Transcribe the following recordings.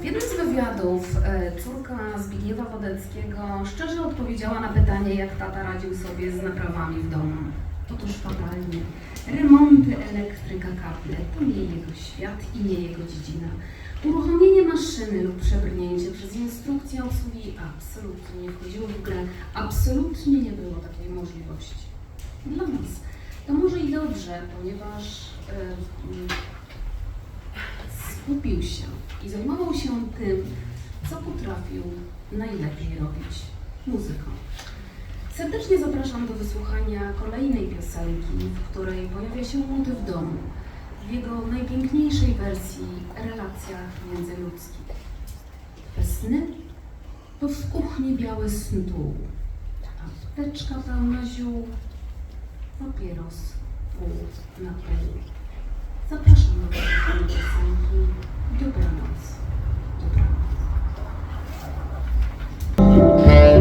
W jednym z wywiadów e, córka Zbigniewa Wodeckiego szczerze odpowiedziała na pytanie, jak tata radził sobie z naprawami w domu. Otóż fatalnie. Remonty, elektryka, kable to nie jego świat i nie jego dziedzina. Uruchomienie maszyny lub przebrnięcie przez instrukcję obsługi absolutnie nie wchodziło w grę. Absolutnie nie było takiej możliwości. Dla nas to może i dobrze, ponieważ mm, skupił się i zajmował się tym, co potrafił najlepiej robić muzyką. Serdecznie zapraszam do wysłuchania kolejnej piosenki, w której pojawia się motyw domu, w jego najpiękniejszej wersji relacjach międzyludzkich. Sny to w kuchni biały stół, apteczka pełna ziół, papieros pół na pół. Zapraszam do tej piosenki. Dobranoc. Twe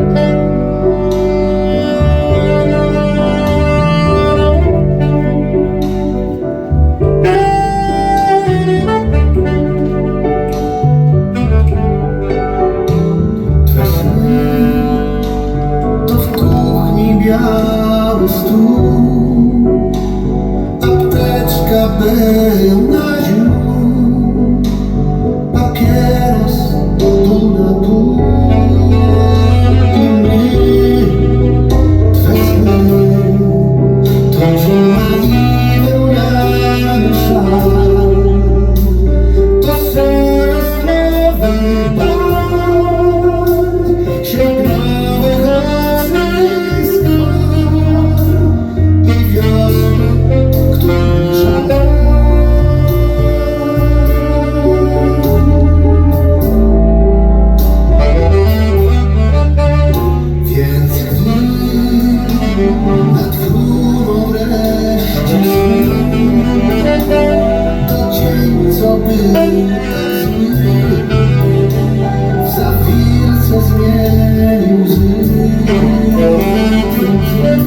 to w kuchni biały stół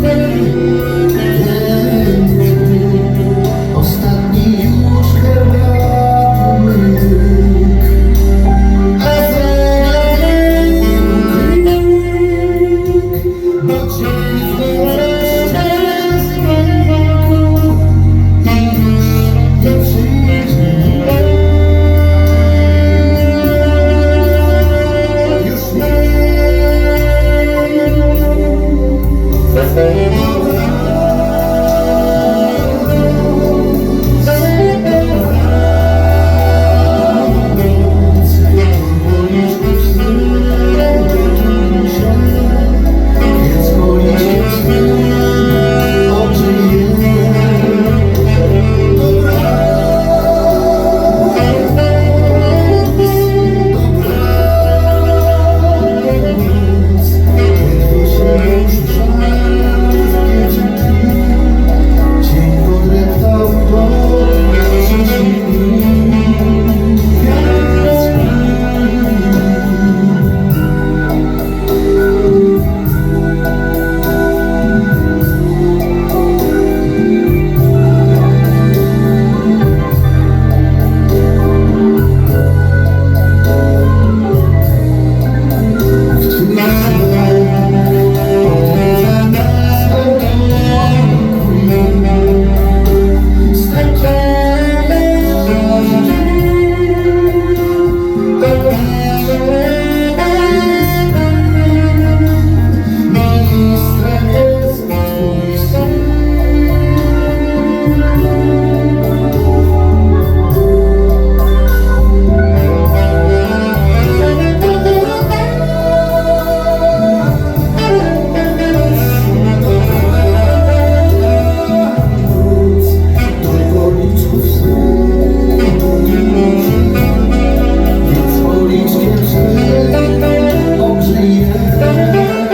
Música Müzik